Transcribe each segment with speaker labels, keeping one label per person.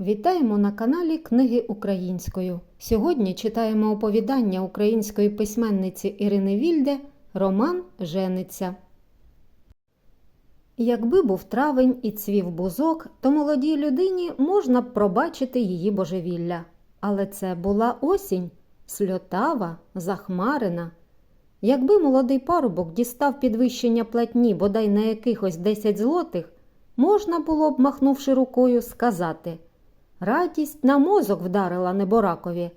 Speaker 1: Вітаємо на каналі Книги українською. Сьогодні читаємо оповідання української письменниці Ірини Вільде Роман Жениться. Якби був травень і цвів бузок, то молодій людині можна б пробачити її божевілля. Але це була осінь, сльотава, захмарена. Якби молодий парубок дістав підвищення платні бодай на якихось 10 злотих, можна було б, махнувши рукою, сказати Радість на мозок вдарила неборакові.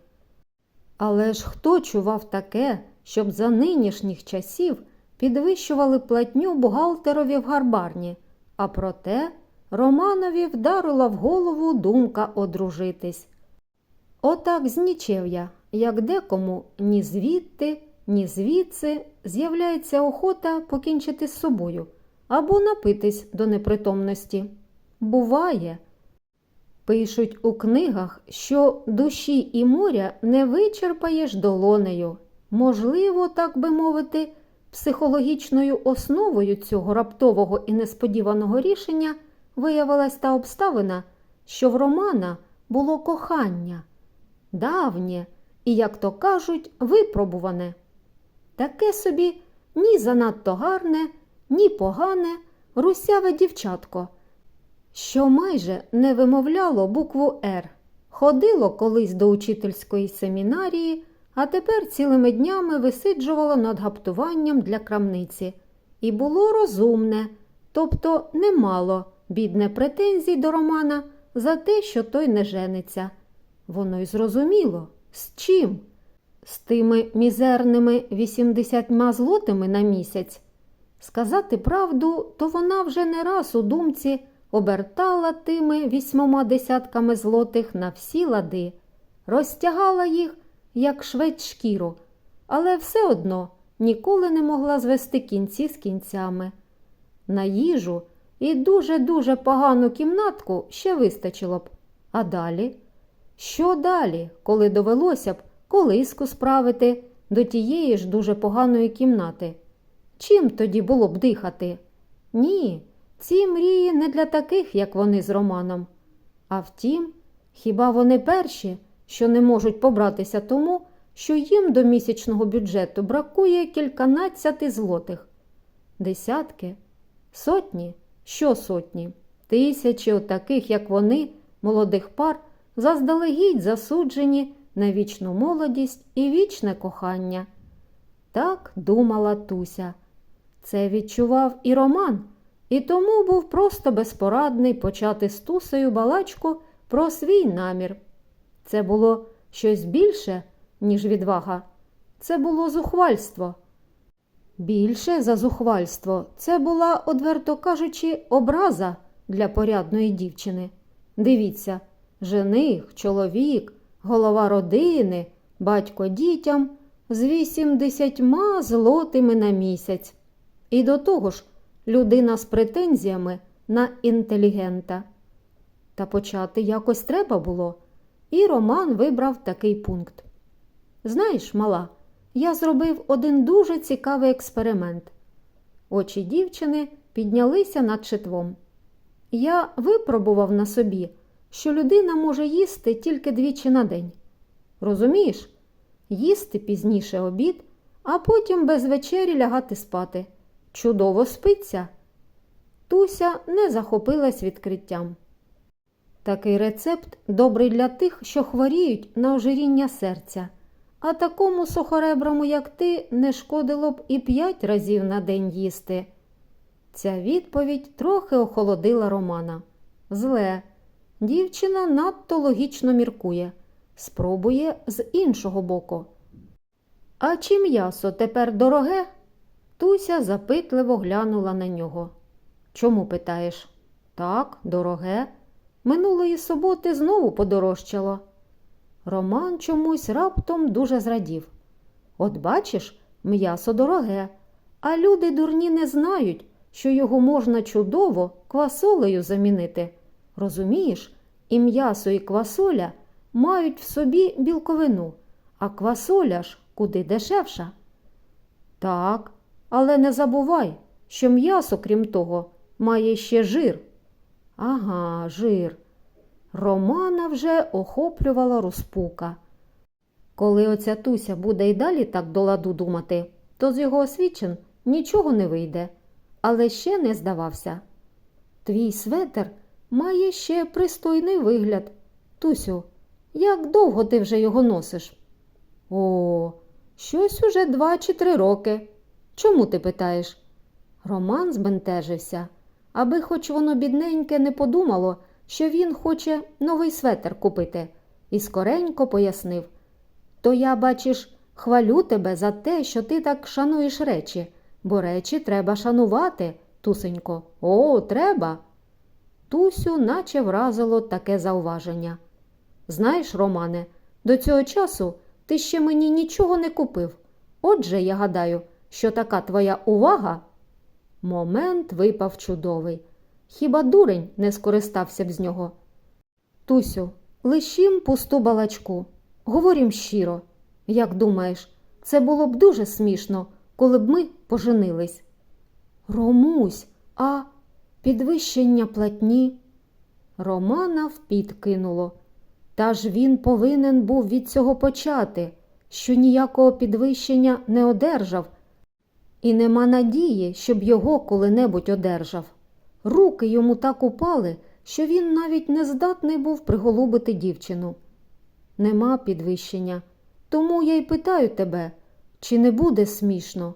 Speaker 1: Але ж хто чував таке, щоб за нинішніх часів підвищували платню бухгалтерові в гарбарні, а проте Романові вдарила в голову думка одружитись. Отак знічев'я, як декому ні звідти, ні звідси з'являється охота покінчити з собою або напитись до непритомності. Буває. Пишуть у книгах, що душі і моря не вичерпаєш долонею. Можливо, так би мовити, психологічною основою цього раптового і несподіваного рішення виявилась та обставина, що в Романа було кохання, давнє і, як то кажуть, випробуване. Таке собі ні занадто гарне, ні погане, русяве дівчатко що майже не вимовляло букву Р, ходило колись до учительської семінарії, а тепер цілими днями висиджувало над гаптуванням для крамниці. І було розумне, тобто не мало бідне претензій до Романа за те, що той не жениться. Воно й зрозуміло, з чим? З тими мізерними 80 злотими на місяць. Сказати правду, то вона вже не раз у думці обертала тими вісьмома десятками злотих на всі лади, розтягала їх, як швець шкіру, але все одно ніколи не могла звести кінці з кінцями. На їжу і дуже-дуже погану кімнатку ще вистачило б. А далі? Що далі, коли довелося б колиску справити до тієї ж дуже поганої кімнати? Чим тоді було б дихати? Ні, ці мрії не для таких, як вони з Романом. А втім, хіба вони перші, що не можуть побратися тому, що їм до місячного бюджету бракує кільканадцяти злотих? Десятки, сотні, що сотні, тисячі отаких, як вони, молодих пар, заздалегідь засуджені на вічну молодість і вічне кохання. Так думала Туся. Це відчував і Роман і тому був просто безпорадний почати з тусею балачку про свій намір. Це було щось більше, ніж відвага, це було зухвальство. Більше за зухвальство це була, одверто кажучи, образа для порядної дівчини. Дивіться, жених, чоловік, голова родини, батько дітям з вісімдесятьма злотими на місяць. І до того ж, людина з претензіями на інтелігента. Та почати якось треба було, і Роман вибрав такий пункт. Знаєш, мала, я зробив один дуже цікавий експеримент. Очі дівчини піднялися над читвом. Я випробував на собі, що людина може їсти тільки двічі на день. Розумієш, їсти пізніше обід, а потім без вечері лягати спати. Чудово спиться. Туся не захопилась відкриттям. Такий рецепт добрий для тих, що хворіють на ожиріння серця, а такому сухореброму, як ти, не шкодило б і п'ять разів на день їсти. Ця відповідь трохи охолодила Романа. Зле, дівчина надто логічно міркує, спробує з іншого боку. А чи м'ясо тепер дороге? Туся запитливо глянула на нього. Чому питаєш? Так, дороге. Минулої суботи знову подорожчало. Роман чомусь раптом дуже зрадів. От бачиш, м'ясо дороге, а люди дурні не знають, що його можна чудово квасолею замінити. Розумієш, і м'ясо, і квасоля мають в собі білковину, а квасоля ж куди дешевша. Так, але не забувай, що м'ясо, крім того, має ще жир. Ага, жир. Романа вже охоплювала розпука. Коли оця Туся буде й далі так до ладу думати, то з його освідчин нічого не вийде, але ще не здавався. Твій светер має ще пристойний вигляд. Тусю, як довго ти вже його носиш? О, щось уже два чи три роки. Чому ти питаєш? Роман збентежився, аби хоч воно бідненьке не подумало, що він хоче новий светер купити, і скоренько пояснив. То я, бачиш, хвалю тебе за те, що ти так шануєш речі, бо речі треба шанувати, тусенько. О, треба. Тусю наче вразило таке зауваження. Знаєш, Романе, до цього часу ти ще мені нічого не купив. Отже, я гадаю, що така твоя увага. Момент випав чудовий. Хіба дурень не скористався б з нього? Тусю, лишім пусту балачку. Говорім щиро. Як думаєш, це було б дуже смішно, коли б ми поженились. Ромусь, а підвищення платні. Романа в кинуло. Та ж він повинен був від цього почати, що ніякого підвищення не одержав, і нема надії, щоб його коли-небудь одержав. Руки йому так упали, що він навіть не здатний був приголубити дівчину. Нема підвищення, тому я й питаю тебе, чи не буде смішно?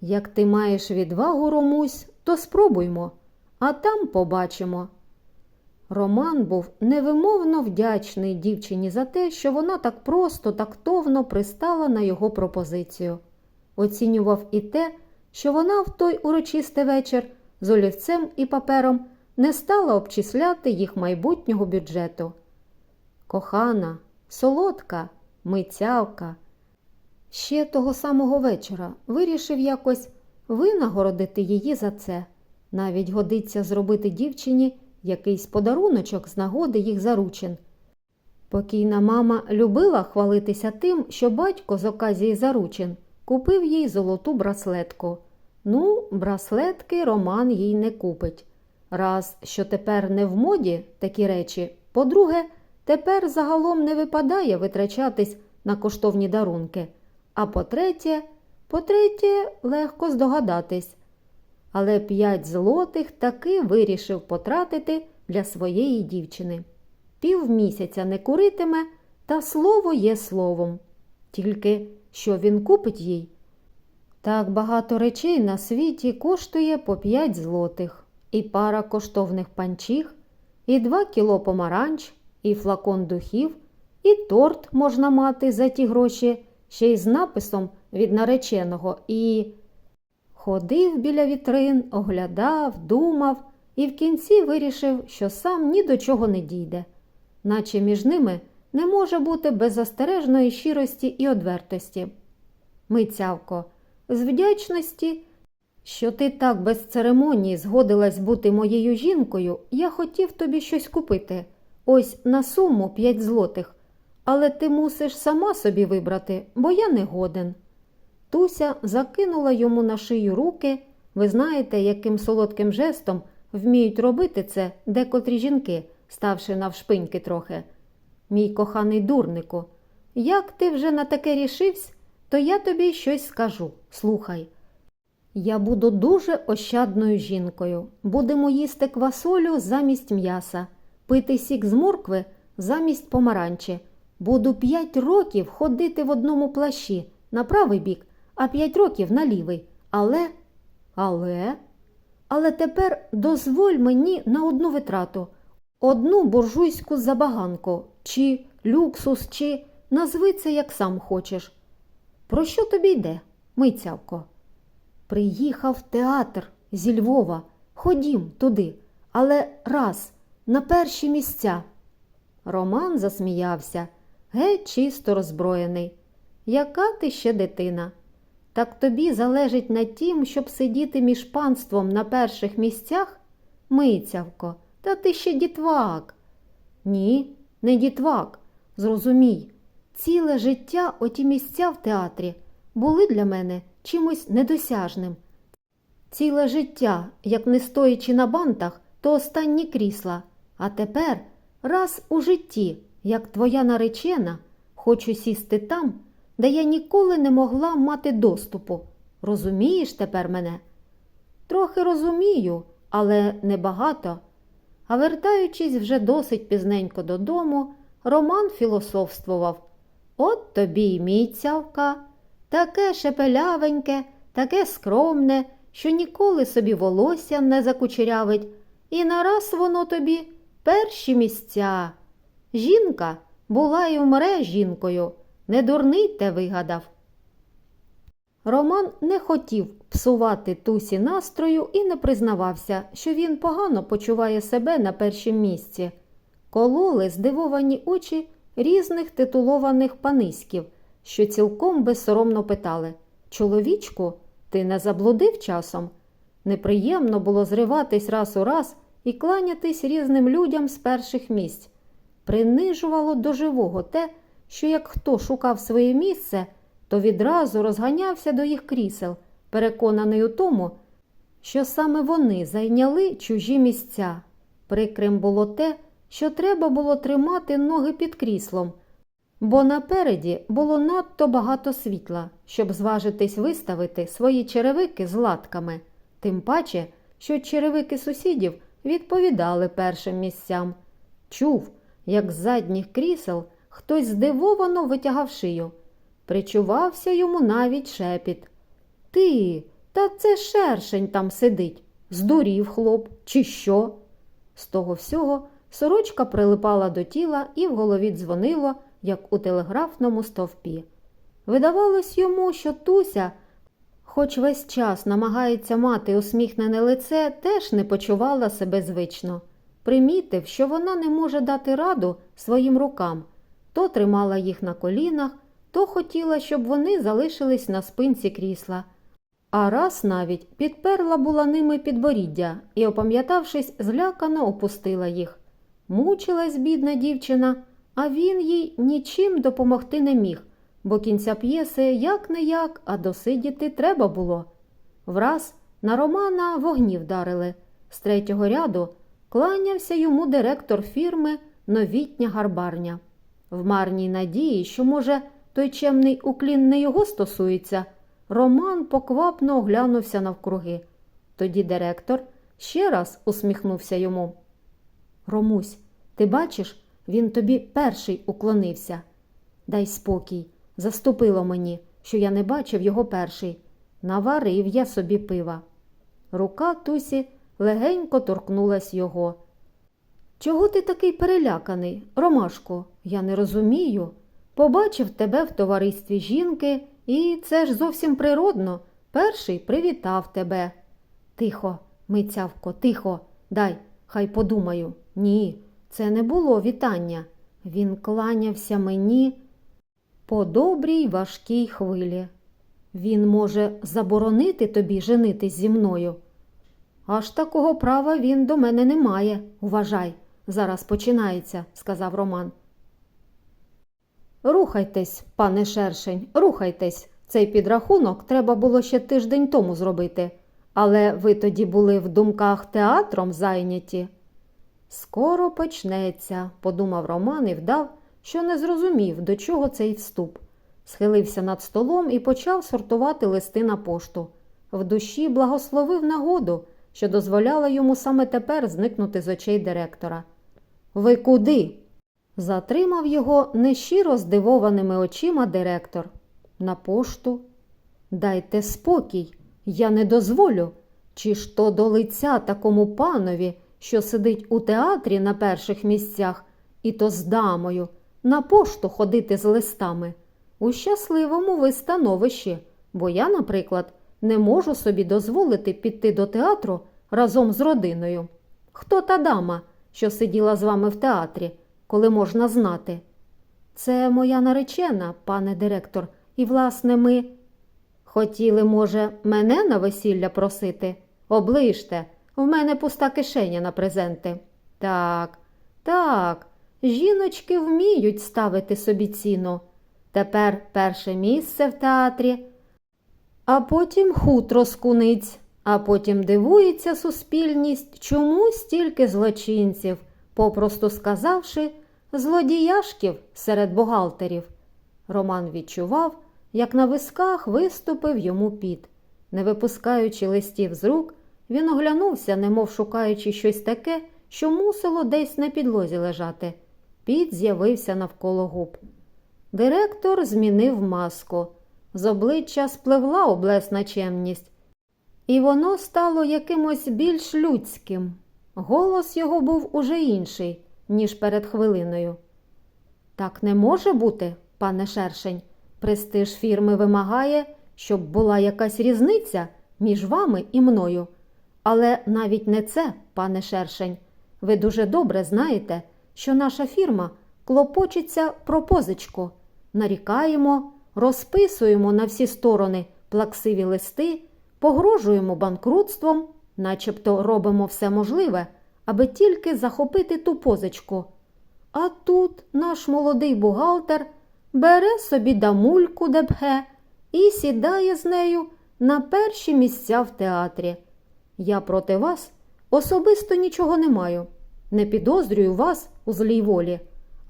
Speaker 1: Як ти маєш відвагу, Ромусь, то спробуймо, а там побачимо. Роман був невимовно вдячний дівчині за те, що вона так просто, тактовно пристала на його пропозицію. Оцінював і те, що вона в той урочистий вечір з олівцем і папером не стала обчисляти їх майбутнього бюджету. Кохана, солодка, мицявка. Ще того самого вечора вирішив якось винагородити її за це. Навіть годиться зробити дівчині якийсь подаруночок з нагоди їх заручин. Покійна мама любила хвалитися тим, що батько з оказії заручин купив їй золоту браслетку. Ну, браслетки Роман їй не купить. Раз, що тепер не в моді такі речі, по-друге, тепер загалом не випадає витрачатись на коштовні дарунки. А по-третє, по-третє, легко здогадатись. Але п'ять злотих таки вирішив потратити для своєї дівчини. Півмісяця не куритиме, та слово є словом. Тільки що він купить їй? Так багато речей на світі коштує по п'ять злотих, і пара коштовних панчіх, і два кіло помаранч, і флакон духів, і торт можна мати за ті гроші, ще й з написом від нареченого, і ходив біля вітрин, оглядав, думав і в кінці вирішив, що сам ні до чого не дійде, наче між ними не може бути беззастережної щирості і одвертості. Мицявко, з вдячності, що ти так без церемонії згодилась бути моєю жінкою, я хотів тобі щось купити. Ось на суму п'ять злотих. Але ти мусиш сама собі вибрати, бо я не годен. Туся закинула йому на шию руки. Ви знаєте, яким солодким жестом вміють робити це декотрі жінки, ставши навшпиньки трохи. Мій коханий дурнику, як ти вже на таке рішився, то я тобі щось скажу. Слухай. Я буду дуже ощадною жінкою. Будемо їсти квасолю замість м'яса, пити сік з моркви замість помаранчі. Буду п'ять років ходити в одному плащі на правий бік, а п'ять років на лівий. Але, але, але тепер дозволь мені на одну витрату, одну буржуйську забаганку, чи люксус, чи назви це як сам хочеш. Про що тобі йде, мицявко? Приїхав театр зі Львова. Ходім туди, але раз, на перші місця. Роман засміявся, геть чисто роззброєний. Яка ти ще дитина? Так тобі залежить на тім, щоб сидіти між панством на перших місцях? Мицявко, та ти ще дітвак. Ні, не дітвак. Зрозумій, ціле життя оті місця в театрі були для мене чимось недосяжним. Ціле життя, як не стоячи на бантах, то останні крісла. А тепер раз у житті, як твоя наречена, хочу сісти там, де я ніколи не могла мати доступу. Розумієш тепер мене? Трохи розумію, але небагато. А вертаючись вже досить пізненько додому, Роман філософствував. От тобі й міцявка, таке шепелявеньке, таке скромне, що ніколи собі волосся не закучерявить, і нараз воно тобі перші місця. Жінка була і вмре жінкою, не дурний те вигадав. Роман не хотів псувати тусі настрою і не признавався, що він погано почуває себе на першім місці. Кололи здивовані очі різних титулованих паниськів, що цілком безсоромно питали Чоловічку, ти не заблудив часом? Неприємно було зриватись раз у раз і кланятись різним людям з перших місць. Принижувало до живого те, що як хто шукав своє місце, то відразу розганявся до їх крісел, переконаний у тому, що саме вони зайняли чужі місця. Прикрим було те, що треба було тримати ноги під кріслом, бо напереді було надто багато світла, щоб зважитись виставити свої черевики з латками, тим паче, що черевики сусідів відповідали першим місцям. Чув, як з задніх крісел хтось здивовано витягав шию. Причувався йому навіть шепіт. Ти, та це шершень там сидить. Здурів хлоп, чи що? З того всього сорочка прилипала до тіла і в голові дзвонило, як у телеграфному стовпі. Видавалось йому, що Туся, хоч весь час намагається мати усміхнене лице, теж не почувала себе звично. Примітив, що вона не може дати раду своїм рукам, то тримала їх на колінах, то хотіла, щоб вони залишились на спинці крісла. А раз навіть підперла була ними підборіддя і, опам'ятавшись, злякано опустила їх. Мучилась бідна дівчина, а він їй нічим допомогти не міг, бо кінця п'єси як не як, а досидіти треба було. Враз на Романа вогні вдарили. З третього ряду кланявся йому директор фірми Новітня гарбарня. В марній надії, що, може, той чемний уклін не його стосується, Роман поквапно оглянувся навкруги. Тоді директор ще раз усміхнувся йому. Ромусь, ти бачиш, він тобі перший уклонився. Дай спокій, заступило мені, що я не бачив його перший. Наварив я собі пива. Рука Тусі легенько торкнулась його. Чого ти такий переляканий, Ромашко? Я не розумію. Побачив тебе в товаристві жінки, і це ж зовсім природно. Перший привітав тебе. Тихо, мицявко, тихо, дай, хай подумаю. Ні, це не було вітання. Він кланявся мені по добрій важкій хвилі. Він може заборонити тобі женитись зі мною. Аж такого права він до мене не має. Уважай, зараз починається, сказав Роман. Рухайтесь, пане шершень, рухайтесь. Цей підрахунок треба було ще тиждень тому зробити. Але ви тоді були в думках театром зайняті. Скоро почнеться, подумав Роман і вдав, що не зрозумів, до чого цей вступ. Схилився над столом і почав сортувати листи на пошту. В душі благословив нагоду, що дозволяла йому саме тепер зникнути з очей директора. Ви куди? Затримав його нещиро здивованими очима директор. На пошту. Дайте спокій, я не дозволю. Чи ж то до лиця такому панові, що сидить у театрі на перших місцях, і то з дамою, на пошту ходити з листами. У щасливому ви становищі, бо я, наприклад, не можу собі дозволити піти до театру разом з родиною. Хто та дама, що сиділа з вами в театрі, коли можна знати? Це моя наречена, пане директор, і, власне, ми. Хотіли, може, мене на весілля просити? Оближте, в мене пуста кишеня на презенти. Так, так, жіночки вміють ставити собі ціну. Тепер перше місце в театрі, а потім хутро з куниць, а потім дивується суспільність, чому стільки злочинців. Попросту сказавши, злодіяшків серед бухгалтерів. Роман відчував, як на висках виступив йому піт. Не випускаючи листів з рук, він оглянувся, немов шукаючи щось таке, що мусило десь на підлозі лежати. Піт з'явився навколо губ. Директор змінив маску. З обличчя спливла облесна чемність, і воно стало якимось більш людським. Голос його був уже інший, ніж перед хвилиною. Так не може бути, пане Шершень. Престиж фірми вимагає, щоб була якась різниця між вами і мною. Але навіть не це, пане Шершень. Ви дуже добре знаєте, що наша фірма клопочеться про позичку. Нарікаємо, розписуємо на всі сторони плаксиві листи, погрожуємо банкрутством, начебто робимо все можливе, аби тільки захопити ту позичку. А тут наш молодий бухгалтер бере собі дамульку дебге і сідає з нею на перші місця в театрі. Я проти вас особисто нічого не маю, не підозрюю вас у злій волі.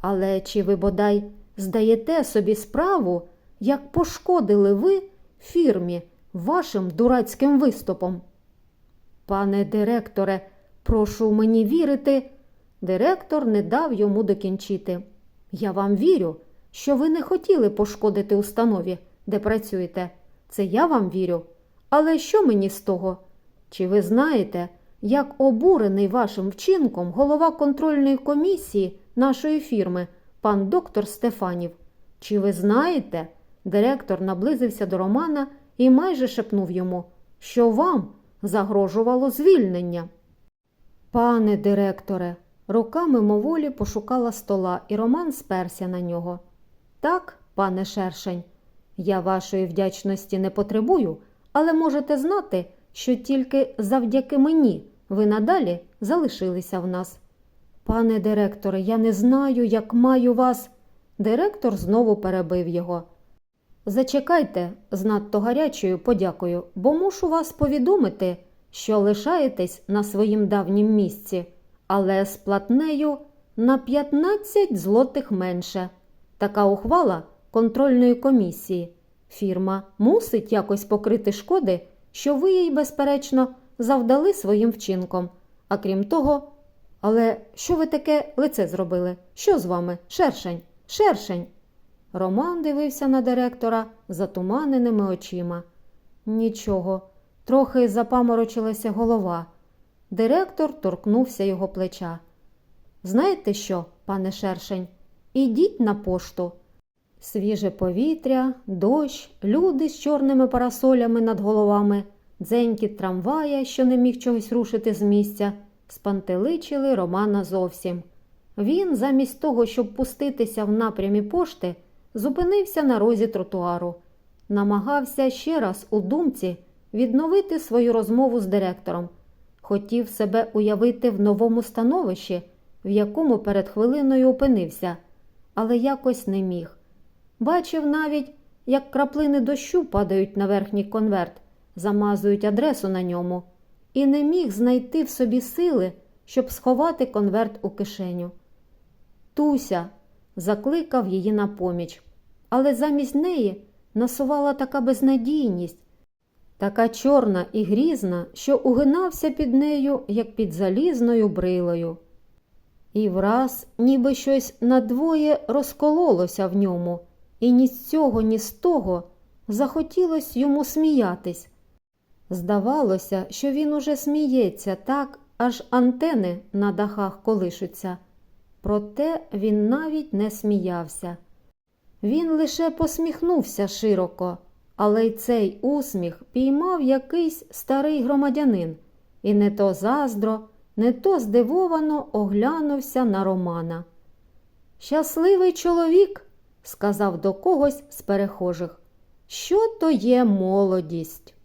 Speaker 1: Але чи ви бодай здаєте собі справу, як пошкодили ви фірмі вашим дурацьким виступом? Пане директоре, прошу мені вірити. Директор не дав йому докінчити. Я вам вірю, що ви не хотіли пошкодити установі, де працюєте. Це я вам вірю. Але що мені з того? Чи ви знаєте, як обурений вашим вчинком голова контрольної комісії нашої фірми, пан доктор Стефанів? Чи ви знаєте? Директор наблизився до Романа і майже шепнув йому, що вам загрожувало звільнення. Пане директоре, рука мимоволі пошукала стола, і Роман сперся на нього. Так, пане Шершень, я вашої вдячності не потребую, але можете знати, що тільки завдяки мені ви надалі залишилися в нас. Пане директоре, я не знаю, як маю вас. Директор знову перебив його. Зачекайте з надто гарячою подякою, бо мушу вас повідомити, що лишаєтесь на своїм давнім місці, але з платнею на 15 злотих менше. Така ухвала контрольної комісії. Фірма мусить якось покрити шкоди, що ви їй, безперечно, завдали своїм вчинком. А крім того, але що ви таке лице зробили? Що з вами? Шершень, шершень. Роман дивився на директора затуманеними очима. Нічого, трохи запаморочилася голова. Директор торкнувся його плеча. Знаєте що, пане Шершень, ідіть на пошту. Свіже повітря, дощ, люди з чорними парасолями над головами, дзенькіт трамвая, що не міг чогось рушити з місця, спантеличили Романа зовсім. Він, замість того, щоб пуститися в напрямі пошти, зупинився на розі тротуару, намагався ще раз у думці відновити свою розмову з директором, хотів себе уявити в новому становищі, в якому перед хвилиною опинився, але якось не міг. Бачив навіть, як краплини дощу падають на верхній конверт, замазують адресу на ньому, і не міг знайти в собі сили, щоб сховати конверт у кишеню. Туся закликав її на поміч, але замість неї насувала така безнадійність, така чорна і грізна, що угинався під нею, як під залізною брилою. І враз, ніби щось надвоє розкололося в ньому, і ні з цього, ні з того захотілось йому сміятись. Здавалося, що він уже сміється так, аж антени на дахах колишуться. Проте він навіть не сміявся. Він лише посміхнувся широко, але й цей усміх піймав якийсь старий громадянин, і не то заздро, не то здивовано оглянувся на Романа. Щасливий чоловік, сказав до когось з перехожих, що то є молодість.